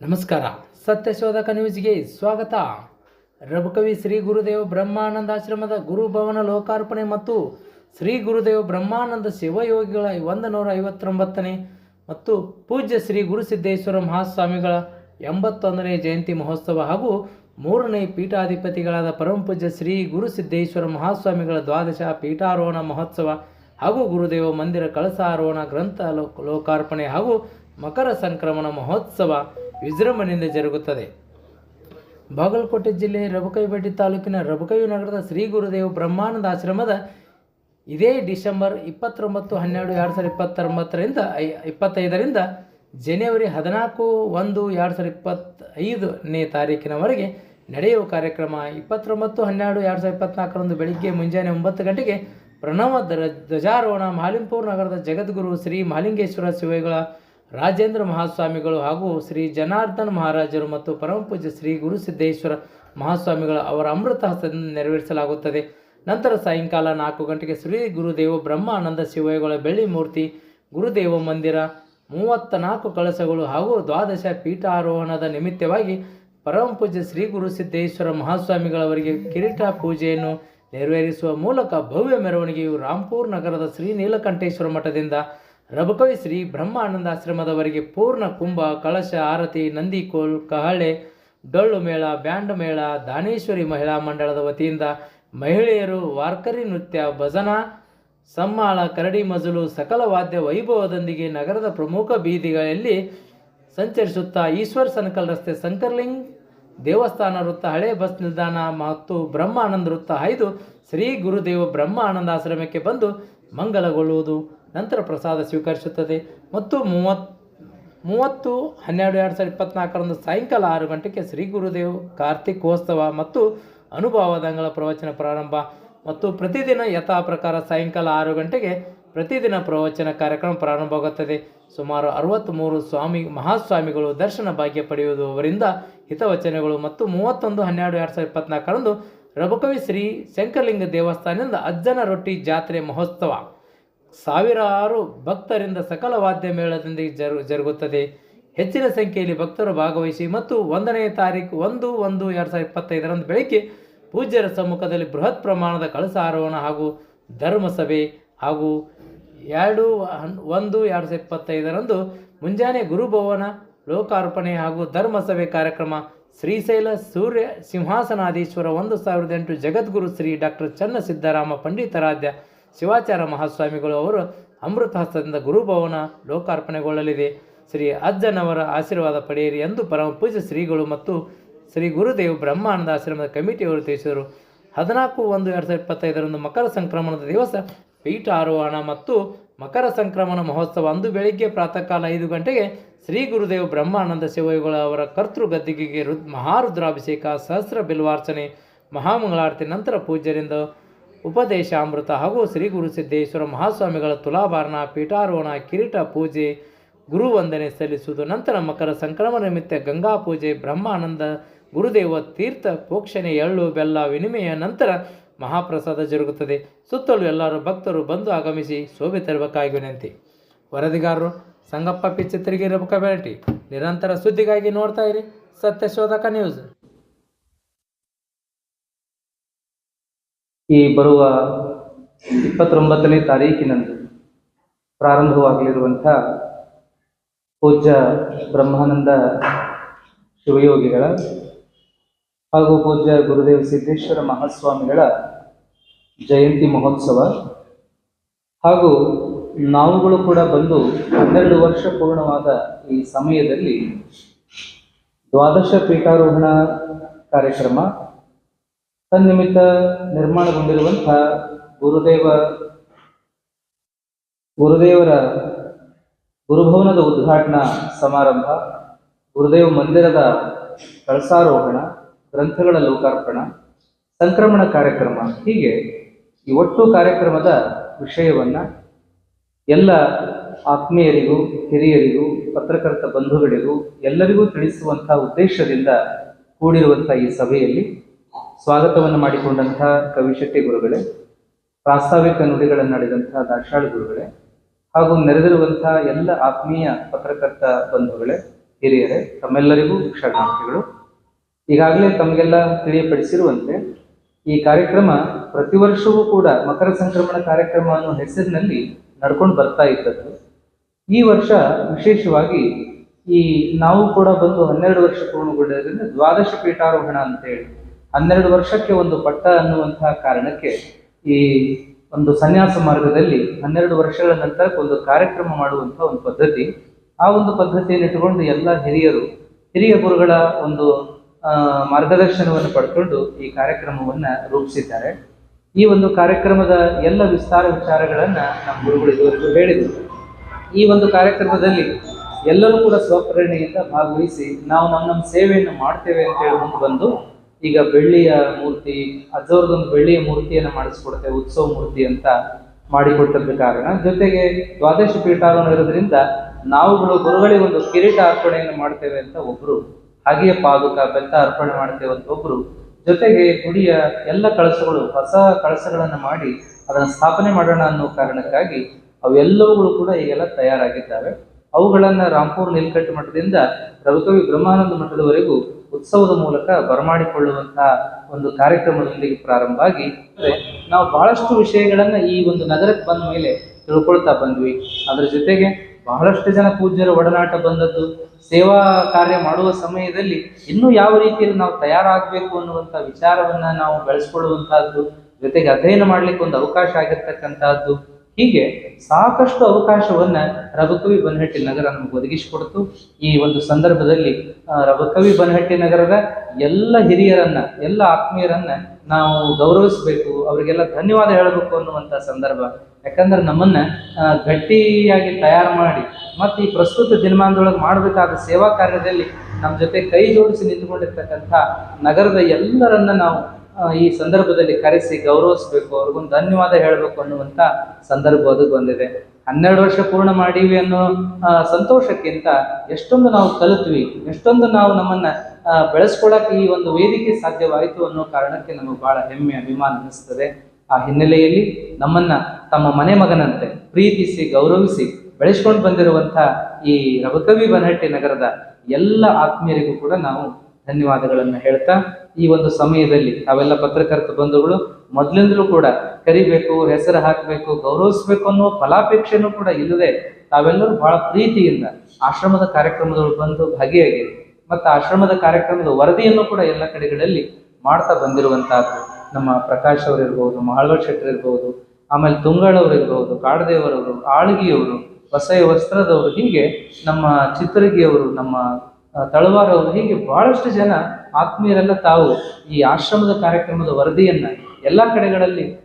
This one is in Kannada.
ನಮಸ್ಕಾರ. ಸತ್ಯಶೋಧಕ ನ್ಯೂಸ್ಗೆ ಸ್ವಾಗತ. ರಘುಕವಿ ಶ್ರೀ ಗುರುದೇವ ಬ್ರಹ್ಮಾನಂದಾಶ್ರಮದ ಗುರುಭವನ ಲೋಕಾರ್ಪಣೆ ಮತ್ತು ಶ್ರೀ ಗುರುದೇವ ಬ್ರಹ್ಮಾನಂದ ಶಿವಯೋಗಿಗಳ ಒಂದು ನೂರ ಐವತ್ತೊಂಬತ್ತನೇ ಮತ್ತು ಪೂಜ್ಯ ಶ್ರೀ ಗುರುಸಿದ್ದೇಶ್ವರ ಮಹಾಸ್ವಾಮಿಗಳ ಎಂಬತ್ತೊಂದನೇ ಜಯಂತಿ ಮಹೋತ್ಸವ ಹಾಗೂ ಮೂರನೇ ಪೀಠಾಧಿಪತಿಗಳಾದ ಪರಮಪೂಜ್ಯ ಶ್ರೀ ಗುರುಸಿದ್ದೇಶ್ವರ ಮಹಾಸ್ವಾಮಿಗಳ ದ್ವಾದಶ ಪೀಠಾರೋಹಣ ಮಹೋತ್ಸವ ಹಾಗೂ ಗುರುದೇವ ಮಂದಿರ ಕಳಸಾರೋಹಣ ಗ್ರಂಥ ಲೋಕಾರ್ಪಣೆ ಹಾಗೂ ಮಕರ ಸಂಕ್ರಮಣ ಮಹೋತ್ಸವ ವಿಜೃಂಭಣೆಯಿಂದ ಜರುಗುತ್ತದೆ. ಬಾಗಲಕೋಟೆ ಜಿಲ್ಲೆ ರಬಕೈಪೇಟೆ ತಾಲೂಕಿನ ರಬಕೈ ನಗರದ ಶ್ರೀ ಗುರುದೇವ ಬ್ರಹ್ಮಾನಂದ ಆಶ್ರಮದ ಇದೇ ಡಿಸೆಂಬರ್ ಇಪ್ಪತ್ತೊಂಬತ್ತು, ಹನ್ನೆರಡು, ಎರಡು ಸಾವಿರದ ಇಪ್ಪತ್ತೊಂಬತ್ತರಿಂದ, ಐ, ಇಪ್ಪತ್ತೈದರಿಂದ ಜನವರಿ ಹದಿನಾಲ್ಕು, ಒಂದು, ಎರಡು ಸಾವಿರದ ಇಪ್ಪತ್ತೈದನೇ ತಾರೀಕಿನವರೆಗೆ ನಡೆಯುವ ಕಾರ್ಯಕ್ರಮ. ಇಪ್ಪತ್ತೊಂಬತ್ತು, ಹನ್ನೆರಡು, ಎರಡು ಸಾವಿರದ ಇಪ್ಪತ್ನಾಲ್ಕರಂದು ಬೆಳಿಗ್ಗೆ ಮುಂಜಾನೆ ಒಂಬತ್ತು ಗಂಟೆಗೆ ಪ್ರಣವ ಧ್ವಜ ಧ್ವಜಾರೋಹಣ ಮಾಲಿಂಪುರ ನಗರದ ಜಗದ್ಗುರು ಶ್ರೀ ಮಹಾಲಿಂಗೇಶ್ವರ ಶಿವಗಳ ರಾಜೇಂದ್ರ ಮಹಾಸ್ವಾಮಿಗಳು ಹಾಗೂ ಶ್ರೀ ಜನಾರ್ದನ್ ಮಹಾರಾಜರು ಮತ್ತು ಪರಮಪೂಜ್ಯ ಶ್ರೀ ಗುರುಸಿದ್ದೇಶ್ವರ ಮಹಾಸ್ವಾಮಿಗಳ ಅವರ ಅಮೃತ ಹಸ್ತದಿಂದ ನೆರವೇರಿಸಲಾಗುತ್ತದೆ. ನಂತರ ಸಾಯಂಕಾಲ ನಾಲ್ಕು ಗಂಟೆಗೆ ಶ್ರೀ ಗುರುದೇವ ಬ್ರಹ್ಮಾನಂದ ಶಿವಗಳ ಬೆಳ್ಳಿ ಮೂರ್ತಿ, ಗುರುದೇವ ಮಂದಿರ ಮೂವತ್ತ ನಾಲ್ಕು ಕಳಸಗಳು ಹಾಗೂ ದ್ವಾದಶ ಪೀಠಾರೋಹಣದ ನಿಮಿತ್ತವಾಗಿ ಪರಮಪೂಜ್ಯ ಶ್ರೀ ಗುರುಸಿದ್ದೇಶ್ವರ ಮಹಾಸ್ವಾಮಿಗಳವರಿಗೆ ಕಿರೀಟ ಪೂಜೆಯನ್ನು ನೆರವೇರಿಸುವ ಮೂಲಕ ಭವ್ಯ ಮೆರವಣಿಗೆಯು ರಾಂಪುರ್ ನಗರದ ಶ್ರೀ ನೀಲಕಂಠೇಶ್ವರ ಮಠದಿಂದ ರಬಕವಿ ಶ್ರೀ ಬ್ರಹ್ಮಾನಂದಾಶ್ರಮದವರೆಗೆ ಪೂರ್ಣ ಕುಂಭ, ಕಳಶ, ಆರತಿ, ನಂದಿಕೋಲ್, ಕಹಳೆ, ಡೊಳ್ಳು ಮೇಳ, ಬ್ಯಾಂಡ್ ಮೇಳ, ದಾನೇಶ್ವರಿ ಮಹಿಳಾ ಮಂಡಳದ ವತಿಯಿಂದ ಮಹಿಳೆಯರು ವಾರ್ಕರಿ ನೃತ್ಯ, ಭಜನಾ, ಸಮ್ಮಾಳ, ಕರಡಿ ಮಜಲು, ಸಕಲ ವಾದ್ಯ ವೈಭವದೊಂದಿಗೆ ನಗರದ ಪ್ರಮುಖ ಬೀದಿಗಳಲ್ಲಿ ಸಂಚರಿಸುತ್ತಾ ಈಶ್ವರ್ ಸನಕಲ್ ರಸ್ತೆ ಸಂಕರ್ಲಿಂಗ್, ದೇವಸ್ಥಾನ ವೃತ್ತ, ಹಳೆ ಬಸ್ ನಿಲ್ದಾಣ ಮತ್ತು ಬ್ರಹ್ಮಾನಂದ ವೃತ್ತ ಹಾಯ್ದು ಶ್ರೀ ಗುರುದೇವ ಬ್ರಹ್ಮಾನಂದ ಆಶ್ರಮಕ್ಕೆ ಬಂದು ಮಂಗಲಗೊಳ್ಳುವುದು. ನಂತರ ಪ್ರಸಾದ ಸ್ವೀಕರಿಸುತ್ತದೆ. ಮತ್ತು ಮೂವತ್, ಮೂವತ್ತು, ಹನ್ನೆರಡು, ಎರಡು ಸಾವಿರದ ಇಪ್ಪತ್ನಾಲ್ಕರಂದು ಸಾಯಂಕಾಲ ಆರು ಗಂಟೆಗೆ ಶ್ರೀ ಗುರುದೇವ್ ಕಾರ್ತಿಕೋತ್ಸವ ಮತ್ತು ಅನುಭವದಂಗಳ ಪ್ರವಚನ ಪ್ರಾರಂಭ. ಮತ್ತು ಪ್ರತಿದಿನ ಯಥಾ ಪ್ರಕಾರ ಸಾಯಂಕಾಲ ಆರು ಗಂಟೆಗೆ ಪ್ರತಿದಿನ ಪ್ರವಚನ ಕಾರ್ಯಕ್ರಮ ಪ್ರಾರಂಭವಾಗುತ್ತದೆ. ಸುಮಾರು ಅರವತ್ತ್ಮೂರು ಸ್ವಾಮಿ, ಮಹಾಸ್ವಾಮಿಗಳು ದರ್ಶನ ಭಾಗ್ಯ ಪಡೆಯುವುದರಿಂದ ಹಿತವಚನಗಳು ಮತ್ತು ಮೂವತ್ತೊಂದು, ಹನ್ನೆರಡು, ಎರಡು ಸಾವಿರದ ಇಪ್ಪತ್ನಾಲ್ಕರಂದು ರಬಕವಿ ಶ್ರೀ ಶಂಕರಲಿಂಗ ದೇವಸ್ಥಾನದಿಂದ ಅಜ್ಜನ ರೊಟ್ಟಿ ಜಾತ್ರೆ ಮಹೋತ್ಸವ. ಸಾವಿರಾರು ಭಕ್ತರಿಂದ ಸಕಲ ವಾದ್ಯ ಮೇಳದೊಂದಿಗೆ ಜರು, ಜರುಗುತ್ತದೆ. ಹೆಚ್ಚಿನ ಸಂಖ್ಯೆಯಲ್ಲಿ ಭಕ್ತರು ಭಾಗವಹಿಸಿ ಮತ್ತು ಒಂದನೇ ತಾರೀಕು ಒಂದು ಒಂದು ಎರಡು ಸಾವಿರದ ಇಪ್ಪತ್ತೈದರಂದು ಬೆಳಗ್ಗೆ ಪೂಜ್ಯರ ಸಮ್ಮುಖದಲ್ಲಿ ಬೃಹತ್ ಪ್ರಮಾಣದ ಕಳಸಾರೋಹಣ ಹಾಗೂ ಧರ್ಮಸಭೆ ಹಾಗೂ ಎರಡು ಒಂದು ಎರಡು ಸಾವಿರದ ಇಪ್ಪತ್ತೈದರಂದು ಮುಂಜಾನೆ ಗುರುಭವನ, ಲೋಕಾರ್ಪಣೆ ಹಾಗೂ ಧರ್ಮಸಭೆ ಕಾರ್ಯಕ್ರಮ ಶ್ರೀಶೈಲ ಸೂರ್ಯ ಸಿಂಹಾಸನಾಧೀಶ್ವರ ಒಂದು ಸಾವಿರದ ಎಂಟು ಜಗದ್ಗುರು ಶ್ರೀ ಡಾಕ್ಟರ್ ಚನ್ನಸಿದ್ದರಾಮ ಪಂಡಿತಾರಾಧ್ಯ ಶಿವಾಚಾರ ಮಹಾಸ್ವಾಮಿಗಳು ಅವರು ಅಮೃತ ಹಸ್ತದಿಂದ ಗುರುಭವನ ಲೋಕಾರ್ಪಣೆಗೊಳ್ಳಲಿದೆ. ಶ್ರೀ ಅಜ್ಜನವರ ಆಶೀರ್ವಾದ ಪಡೆಯಿರಿ ಎಂದು ಪರಮ ಪೂಜ್ಯ ಶ್ರೀಗಳು ಮತ್ತು ಶ್ರೀ ಗುರುದೇವ್ ಬ್ರಹ್ಮಾನಂದ ಆಶ್ರಮದ ಕಮಿಟಿಯವರು ತಿಳಿಸಿದರು. ಹದಿನಾಲ್ಕು ಒಂದು ಎರಡು ಸಾವಿರದ ಇಪ್ಪತ್ತೈದರಂದು ಮಕರ ಸಂಕ್ರಮಣದ ದಿವಸ ಪೀಠ ಆರೋಹಣ ಮತ್ತು ಮಕರ ಸಂಕ್ರಮಣ ಮಹೋತ್ಸವ ಅಂದು ಬೆಳಿಗ್ಗೆ ಪ್ರಾತಃ ಕಾಲ ಐದು ಗಂಟೆಗೆ ಶ್ರೀ ಗುರುದೇವ್ ಬ್ರಹ್ಮಾನಂದ ಶಿವಯುಗಳ ಅವರ ಕರ್ತೃ ಗದ್ದಿಗೆಗೆ ರುದ್ ಮಹಾರುದ್ರಾಭಿಷೇಕ ಸಹಸ್ರ ಬಿಲ್ವಾರ್ಚನೆ ಮಹಾಮಂಗಳಾರತಿ ನಂತರ ಪೂಜ್ಯರಿಂದ ಉಪದೇಶಾಮೃತ ಹಾಗೂ ಶ್ರೀ ಗುರು ಸಿದ್ದೇಶ್ವರ ಮಹಾಸ್ವಾಮಿಗಳ ತುಲಾಭಾರಣ, ಪೀಠಾರೋಹಣ, ಕಿರೀಟ ಪೂಜೆ ಗುರು ವಂದನೆ ಸಲ್ಲಿಸುವುದು, ನಂತರ ಮಕರ ಸಂಕ್ರಮಣ ನಿಮಿತ್ತ ಗಂಗಾ ಪೂಜೆ, ಬ್ರಹ್ಮಾನಂದ, ಗುರುದೇವ ತೀರ್ಥ ಪೋಕ್ಷಣೆ ಎಳ್ಳು, ಬೆಲ್ಲ, ವಿನಿಮಯ, ನಂತರ ಮಹಾಪ್ರಸಾದ ಜರುಗುತ್ತದೆ. ಸುತ್ತಲೂ ಎಲ್ಲರೂ ಭಕ್ತರು ಬಂದು ಆಗಮಿಸಿ ಶೋಭೆ ತರಬೇಕಾಗಿ ವಿನಂತಿ. ವರದಿಗಾರರು, ಸಂಗಪ್ಪ ಪಿ ಚಿತ್ರಿಗಿರಿ ಬೆರಟಿ ನಿರಂತರ ಸುದ್ದಿಗಾಗಿ ನೋಡ್ತಾ ಇರಿ ಸತ್ಯಶೋಧಕ ನ್ಯೂಸ್. ಈ ಬರುವ ಇಪ್ಪತ್ತೊಂಬತ್ತನೇ ತಾರೀಕಿನಂದು ಪ್ರಾರಂಭವಾಗಲಿರುವಂಥ ಪೂಜ್ಯ ಬ್ರಹ್ಮಾನಂದ ಶಿವಯೋಗಿಗಳ ಹಾಗೂ ಪೂಜ್ಯ ಗುರುದೇವ ಸಿದ್ದೇಶ್ವರ ಮಹಾಸ್ವಾಮಿಗಳ ಜಯಂತಿ ಮಹೋತ್ಸವ ಹಾಗೂ ನಾವುಗಳು ಕೂಡ ಬಂದು ಹನ್ನೆರಡು ವರ್ಷ ಪೂರ್ಣವಾದ ಈ ಸಮಯದಲ್ಲಿ ದ್ವಾದಶ ಪೀಠಾರೋಹಣ ಕಾರ್ಯಕ್ರಮ ತನ್ನಿಮಿತ್ತ ನಿರ್ಮಾಣಗೊಂಡಿರುವಂತಹ ಗುರುದೇವ, ಗುರುದೇವರ ಗುರುಭವನದ ಉದ್ಘಾಟನಾ ಸಮಾರಂಭ, ಗುರುದೇವ ಮಂದಿರದ ಕಳಸಾರೋಹಣ, ಗ್ರಂಥಗಳ ಲೋಕಾರ್ಪಣ, ಸಂಕ್ರಮಣ ಕಾರ್ಯಕ್ರಮ, ಹೀಗೆ ಈ ಒಟ್ಟು ಕಾರ್ಯಕ್ರಮದ ವಿಷಯವನ್ನ ಎಲ್ಲ ಆತ್ಮೀಯರಿಗೂ, ಹಿರಿಯರಿಗೂ, ಪತ್ರಕರ್ತ ಬಂಧುಗಳಿಗೂ ಎಲ್ಲರಿಗೂ ತಿಳಿಸುವಂತಹ ಉದ್ದೇಶದಿಂದ ಕೂಡಿರುವಂಥ ಈ ಸಭೆಯಲ್ಲಿ ಸ್ವಾಗತವನ್ನು ಮಾಡಿಕೊಂಡಂತಹ ಕವಿಶೆಟ್ಟಿ ಗುರುಗಳೇ, ಪ್ರಾಸ್ತಾವಿಕ ನುಡಿಗಳನ್ನಾಡಿದಂತಹ ದಾಶಾಳು ಗುರುಗಳೇ, ಹಾಗೂ ನೆರೆದಿರುವಂತಹ ಎಲ್ಲ ಆತ್ಮೀಯ ಪತ್ರಕರ್ತ ಬಂಧುಗಳೇ, ಹಿರಿಯರೇ, ತಮ್ಮೆಲ್ಲರಿಗೂ ಶರಣಾರ್ಥಿಗಳು ಈಗಾಗಲೇ ತಮಗೆಲ್ಲ ತಿಳಿಯಪಡಿಸಿರುವಂತೆ, ಈ ಕಾರ್ಯಕ್ರಮ ಪ್ರತಿ ವರ್ಷವೂ ಕೂಡ ಮಕರ ಸಂಕ್ರಮಣ ಕಾರ್ಯಕ್ರಮ ಅನ್ನೋ ಹೆಸರಿನಲ್ಲಿ ನಡ್ಕೊಂಡು ಬರ್ತಾ ಇದ್ದದ್ದು. ಈ ವರ್ಷ ವಿಶೇಷವಾಗಿ ಈ ನಾವು ಕೂಡ ಬಂದು ಹನ್ನೆರಡು ವರ್ಷ ಪೂರ್ಣಗೊಂಡಿರೋದ್ರಿಂದ ದ್ವಾದಶ ಪೀಠಾರೋಹಣ ಅಂತೇಳಿ ಹನ್ನೆರಡು ವರ್ಷಕ್ಕೆ ಒಂದು ಪಟ್ಟ ಅನ್ನುವಂತಹ ಕಾರಣಕ್ಕೆ ಈ ಒಂದು ಸನ್ಯಾಸ ಮಾರ್ಗದಲ್ಲಿ ಹನ್ನೆರಡು ವರ್ಷಗಳ ನಂತರ ಒಂದು ಕಾರ್ಯಕ್ರಮ ಮಾಡುವಂತಹ ಒಂದು ಪದ್ಧತಿ. ಆ ಒಂದು ಪದ್ಧತಿಯನ್ನು ಇಟ್ಟುಕೊಂಡು ಎಲ್ಲ ಹಿರಿಯರು, ಹಿರಿಯ ಗುರುಗಳ ಒಂದು ಮಾರ್ಗದರ್ಶನವನ್ನು ಪಡ್ಕೊಂಡು ಈ ಕಾರ್ಯಕ್ರಮವನ್ನ ರೂಪಿಸಿದ್ದಾರೆ. ಈ ಒಂದು ಕಾರ್ಯಕ್ರಮದ ಎಲ್ಲ ವಿಸ್ತಾರ ವಿಚಾರಗಳನ್ನ ನಮ್ಮ ಗುರುಗಳು ಇದುವರೆಗೂ ಹೇಳಿದರು. ಈ ಒಂದು ಕಾರ್ಯಕ್ರಮದಲ್ಲಿ ಎಲ್ಲರೂ ಕೂಡ ಸ್ವಪ್ರೇರಣೆಯಿಂದ ಭಾಗವಹಿಸಿ ನಾವು ನಮ್ಮ ನಮ್ಮ ಸೇವೆಯನ್ನು ಮಾಡ್ತೇವೆ ಅಂತ ಹೇಳಿ ಬಂದು ಈಗ ಬೆಳ್ಳಿಯ ಮೂರ್ತಿ, ಅಜೋರ್ದೊಂದು ಬೆಳ್ಳಿಯ ಮೂರ್ತಿಯನ್ನು ಮಾಡಿಸ್ಕೊಡುತ್ತೆ, ಉತ್ಸವ ಮೂರ್ತಿ ಅಂತ ಮಾಡಿಕೊಟ್ಟದ್ದು ಕಾರಣ. ಜೊತೆಗೆ ದ್ವಾದಶ ಪೀಠಾರೋಹಣ ಇರೋದ್ರಿಂದ ನಾವುಗಳು ಗುರುಗಳಿಗೆ ಒಂದು ಕಿರೀಟ ಅರ್ಪಣೆಯನ್ನು ಮಾಡ್ತೇವೆ ಅಂತ ಒಬ್ರು, ಹಾಗೆಯೇ ಪಾದುಕ ಬೆತ್ತ ಅರ್ಪಣೆ ಮಾಡ್ತೇವೆ ಅಂತ ಒಬ್ರು, ಜೊತೆಗೆ ಗುಡಿಯ ಎಲ್ಲ ಕಳಸಗಳು, ಹೊಸ ಕಳಸಗಳನ್ನು ಮಾಡಿ ಅದನ್ನು ಸ್ಥಾಪನೆ ಮಾಡೋಣ ಅನ್ನೋ ಕಾರಣಕ್ಕಾಗಿ ಅವೆಲ್ಲವುಗಳು ಕೂಡ ಈಗೆಲ್ಲ ತಯಾರಾಗಿದ್ದಾವೆ. ಅವುಗಳನ್ನು ರಾಂಪುರ್, ನೀಲಕಂಠ ಮಠದಿಂದ ರವಿಕವಿ ಬ್ರಹ್ಮಾನಂದ ಮಠದವರೆಗೂ ಉತ್ಸವದ ಮೂಲಕ ಬರಮಾಡಿಕೊಳ್ಳುವಂತಹ ಒಂದು ಕಾರ್ಯಕ್ರಮದೊಂದಿಗೆ ಪ್ರಾರಂಭ ಆಗಿ ನಾವು ಬಹಳಷ್ಟು ವಿಷಯಗಳನ್ನ ಈ ಒಂದು ನಗರಕ್ಕೆ ಬಂದ ಮೇಲೆ ತಿಳ್ಕೊಳ್ತಾ ಬಂದ್ವಿ. ಅದರ ಜೊತೆಗೆ ಬಹಳಷ್ಟು ಜನ ಪೂಜ್ಯರ ಒಡನಾಟ ಬಂದದ್ದು ಸೇವಾ ಕಾರ್ಯ ಮಾಡುವ ಸಮಯದಲ್ಲಿ ಇನ್ನೂ ಯಾವ ರೀತಿಯಲ್ಲಿ ನಾವು ತಯಾರಾಗಬೇಕು ಅನ್ನುವಂಥ ವಿಚಾರವನ್ನ ನಾವು ಬೆಳೆಸ್ಕೊಳ್ಳುವಂತಹದ್ದು ಜೊತೆಗೆ ಅಧ್ಯಯನ ಮಾಡ್ಲಿಕ್ಕೆ ಒಂದು ಅವಕಾಶ ಆಗಿರ್ತಕ್ಕಂತಹದ್ದು ಹೀಗೆ ಸಾಕಷ್ಟು ಅವಕಾಶವನ್ನ ರಬಕವಿ ಬನಹಟ್ಟಿ ನಗರ ನಮಗೆ ಒದಗಿಸಿಕೊಡ್ತು. ಈ ಒಂದು ಸಂದರ್ಭದಲ್ಲಿ ರಬಕವಿ ಬನಹಟ್ಟಿ ನಗರದ ಎಲ್ಲ ಹಿರಿಯರನ್ನ, ಎಲ್ಲ ಆತ್ಮೀಯರನ್ನ ನಾವು ಗೌರವಿಸಬೇಕು, ಅವರಿಗೆಲ್ಲ ಧನ್ಯವಾದ ಹೇಳಬೇಕು ಅನ್ನುವಂಥ ಸಂದರ್ಭ. ಯಾಕಂದ್ರೆ ನಮ್ಮನ್ನ ಗಟ್ಟಿಯಾಗಿ ತಯಾರು ಮಾಡಿ, ಮತ್ತೆ ಈ ಪ್ರಸ್ತುತ ದಿನಮಾನದೊಳಗೆ ಮಾಡಬೇಕಾದ ಸೇವಾ ಕಾರ್ಯದಲ್ಲಿ ನಮ್ಮ ಜೊತೆ ಕೈ ಜೋಡಿಸಿ ನಿಂತುಕೊಂಡಿರ್ತಕ್ಕಂಥ ನಗರದ ಎಲ್ಲರನ್ನ ನಾವು ಈ ಸಂದರ್ಭದಲ್ಲಿ ಕರೆಸಿ ಗೌರವಿಸಬೇಕು ಅವ್ರಿಗೊಂದು ಧನ್ಯವಾದ ಹೇಳಬೇಕು ಅನ್ನುವಂಥ ಸಂದರ್ಭ ಅದು ಬಂದಿದೆ. ಹನ್ನೆರಡು ವರ್ಷ ಪೂರ್ಣ ಮಾಡೀವಿ ಅನ್ನೋ ಸಂತೋಷಕ್ಕಿಂತ ಎಷ್ಟೊಂದು ನಾವು ಕಲಿತ್ವಿ ಎಷ್ಟೊಂದು ನಾವು ನಮ್ಮನ್ನ ಆ, ಬೆಳೆಸ್ಕೊಳಕ್ಕೆ ಈ ಒಂದು ವೇದಿಕೆ ಸಾಧ್ಯವಾಯಿತು ಅನ್ನೋ ಕಾರಣಕ್ಕೆ ನಮಗೆ ಬಹಳ ಹೆಮ್ಮೆ ಅಭಿಮಾನ ಅನಿಸ್ತದೆ ಆ ಹಿನ್ನೆಲೆಯಲ್ಲಿ ನಮ್ಮನ್ನ ತಮ್ಮ ಮನೆ ಮಗನಂತೆ ಪ್ರೀತಿಸಿ ಗೌರವಿಸಿ ಬೆಳೆಸ್ಕೊಂಡು ಬಂದಿರುವಂಥ ಈ ರಘುಕವಿ ಬನಹಟ್ಟಿ ನಗರದ ಎಲ್ಲ ಆತ್ಮೀಯರಿಗೂ ಕೂಡ ನಾವು ಧನ್ಯವಾದಗಳನ್ನು ಹೇಳ್ತಾ ಈ ಒಂದು ಸಮಯದಲ್ಲಿ ತಾವೆಲ್ಲ ಪತ್ರಕರ್ತ ಬಂಧುಗಳು, ಮೊದಲಿಂದಲೂ ಕೂಡ ಕರಿಬೇಕು, ಹೆಸರು ಹಾಕಬೇಕು, ಗೌರವಿಸಬೇಕು ಅನ್ನೋ ಫಲಾಪೇಕ್ಷೆನೂ ಕೂಡ ಇಲ್ಲದೆ ತಾವೆಲ್ಲರೂ ಬಹಳ ಪ್ರೀತಿಯಿಂದ ಆಶ್ರಮದ ಕಾರ್ಯಕ್ರಮದೊಳಗೆ ಬಂದು ಭಾಗಿಯಾಗಿ ಮತ್ತು ಆಶ್ರಮದ ಕಾರ್ಯಕ್ರಮದ ವರದಿಯನ್ನು ಕೂಡ ಎಲ್ಲ ಕಡೆಗಳಲ್ಲಿ ಮಾಡ್ತಾ ಬಂದಿರುವಂತಹದ್ದು ನಮ್ಮ ಪ್ರಕಾಶ್ ಅವರು ಇರ್ಬೋದು ಮಹಾಳ್ವ ಶೆಟ್ಟರ್ ಇರ್ಬೋದು, ಆಮೇಲೆ ತುಂಗಳವ್ರು ಇರ್ಬೋದು ಕಾಡದೇವರವರು ಆಳ್ಗಿಯವರು ಹೊಸಯ ವಸ್ತ್ರದವರು ಹೀಗೆ ನಮ್ಮ ಚಿತ್ರಗಿಯವರು, ನಮ್ಮ ತಳವಾರವರು ಹೀಗೆ ಬಹಳಷ್ಟು ಜನ ಆತ್ಮೀಯರೆಲ್ಲ ತಾವು ಈ ಆಶ್ರಮದ ಕಾರ್ಯಕ್ರಮದ ವರದಿಯನ್ನ ಎಲ್ಲಾ ಕಡೆಗಳಲ್ಲಿ